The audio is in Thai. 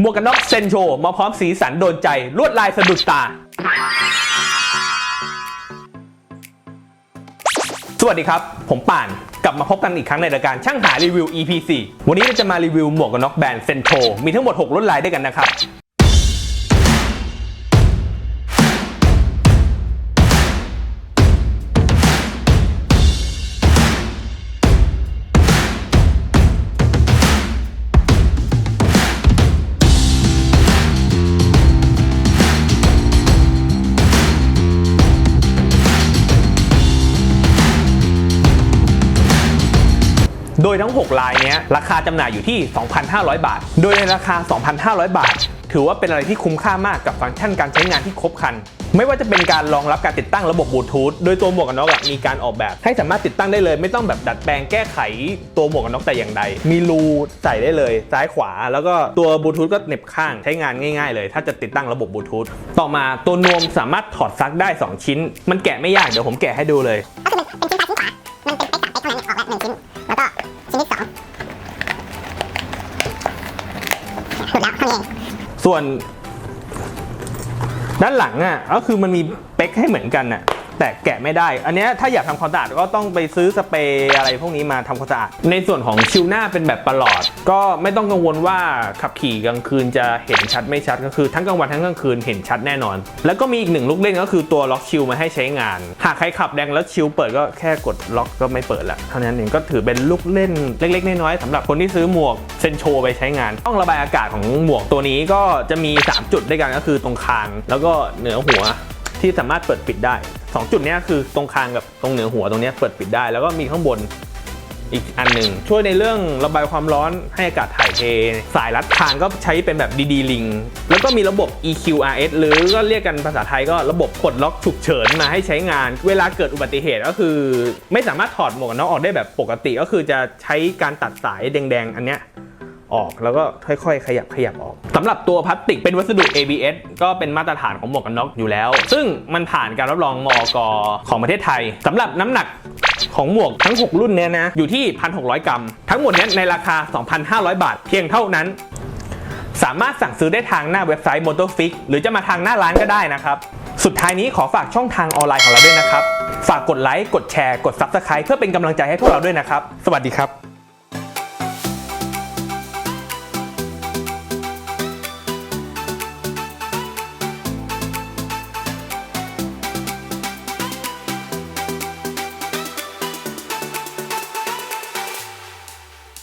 หมวกกันน็อกเซนโชมาพร้อมสีสันโดนใจ ลวดลายสะดุดตา สวัสดีครับ ผมป่านกลับมาพบกันอีกครั้งในรายการช่างหารีวิว EP 4 วันนี้เราจะมารีวิวหมวกกันน็อกแบรนด์เซนโชมีทั้งหมด6ลวดลายด้วยกันนะครับ โดยทั้ง 6 ลายนี้ราคาจำหน่ายอยู่ที่ 2,500 บาท โดยในราคา 2,500 บาท ถือว่าเป็นอะไรที่คุ้มค่ามากกับฟังก์ชันการใช้งานที่ครบครัน ไม่ว่าจะเป็นการรองรับการติดตั้งระบบบลูทูธ โดยตัวหมวกกันน็อกมีการออกแบบ ให้สามารถติดตั้งได้เลย ไม่ต้องแบบดัดแปลงแก้ไขตัวหมวกกันน็อกแต่อย่างใด มีรูใส่ได้เลย ซ้ายขวา แล้วก็ตัวบลูทูธก็เหน็บข้างใช้งานง่าย ๆ เลย ถ้าจะติดตั้งระบบบลูทูธ ต่อมาตัวนวมสามารถถอดซักได้ 2 ชิ้น มันแกะไม่ยากเดี๋ยวผมแกะให้ดูเลย หลุดแล้วเท่านี้เองส่วน ด้านหลังอะก็คือมันมีเป๊กให้เหมือนกันน่ะ แต่แกะไม่ได้ อันนี้ถ้าอยากทำความสะอาดก็ต้องไปซื้อสเปรย์อะไรพวกนี้มาทำความสะอาด ในส่วนของชิวหน้าเป็นแบบประหลอด ก็ไม่ต้องกังวลว่าขับขี่กลางคืนจะเห็นชัดไม่ชัดก็คือทั้งกลางวันทั้งกลางคืนเห็นชัดแน่นอน แล้วก็มีอีกหนึ่งลูกเล่นก็คือตัวล็อกชิลมาให้ใช้งาน หากใครขับแดงแล้วชิลเปิดก็แค่กดล็อกก็ไม่เปิดละเท่านั้นเองก็ถือเป็นลูกเล่นเล็ก ๆ น้อยๆสำหรับคนที่ซื้อหมวกเซนโชไปใช้งานช่องระบายอากาศของหมวกตัวนี้ก็จะมี 3 จุดด้วยกันก็คือตรงคางแล้วก็เหนือหัว ที่สามารถเปิดปิดได้ 2 จุดนี้คือตรงคางกับตรงเหนือหัวตรงนี้เปิดปิดได้ แล้วก็มีข้างบนอีกอันหนึ่งช่วยในเรื่องระบายความร้อนให้อากาศถ่ายเท สายรัดคางก็ใช้เป็นแบบ DD Link แล้วก็มีระบบ EQRS หรือก็เรียกกันภาษาไทยก็ระบบปลดล็อกฉุกเฉินมาให้ใช้งาน เวลาเกิดอุบัติเหตุก็คือ ไม่สามารถถอดหมวกกันน็อกออกได้แบบปกติก็คือจะใช้การตัดสายแดงๆ อันเนี้ย ออกแล้วก็ค่อยๆ ขยับขยับออกสำหรับตัวพลาสติกเป็นวัสดุ ABS ก็เป็นมาตรฐานของหมวกกันน็อกอยู่แล้ว ซึ่งมันผ่านการรับรองมอกของประเทศไทยสำหรับน้ำหนักของหมวกทั้ง 6 รุ่นเนี้ยนะอยู่ที่ 1,600 กรัม ทั้งหมดนี้ในราคา 2,500 บาท เพียงเท่านั้น สามารถสั่งซื้อได้ทางหน้าเว็บไซต์ Motorfix หรือจะมาทางหน้าร้านก็ได้นะครับ สุดท้ายนี้ขอฝากช่องทางออนไลน์ของเราด้วยนะครับ ฝากกดไลค์กดแชร์กด Subscribe เพื่อเป็นกำลังใจให้พวกเราด้วยนะครับ สวัสดีครับ